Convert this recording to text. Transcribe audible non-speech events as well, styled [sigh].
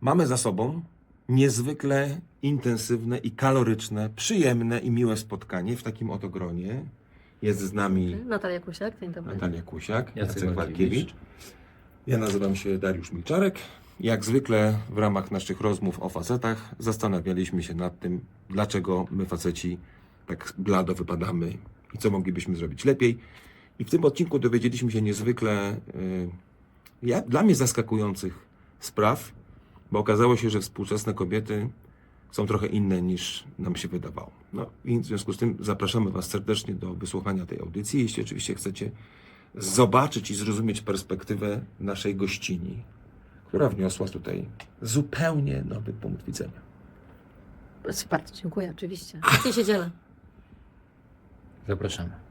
Mamy za sobą niezwykle intensywne i kaloryczne, przyjemne i miłe spotkanie w takim oto gronie. Jest z nami Natalia Kusiak, dzień dobry. Natalia Kusiak, Jacek. Walkiewicz. Ja nazywam się Dariusz Milczarek. Jak zwykle w ramach naszych rozmów o facetach zastanawialiśmy się nad tym, dlaczego my faceci tak blado wypadamy i co moglibyśmy zrobić lepiej. I w tym odcinku dowiedzieliśmy się niezwykle y, ja, dla mnie zaskakujących spraw, bo okazało się, że współczesne kobiety są trochę inne niż nam się wydawało. No i w związku z tym zapraszamy Was serdecznie do wysłuchania tej audycji. Jeśli oczywiście chcecie zobaczyć i zrozumieć perspektywę naszej gościni, która wniosła tutaj zupełnie nowy punkt widzenia. Bardzo dziękuję, oczywiście. [laughs] Chętnie się dzielę. Zapraszamy.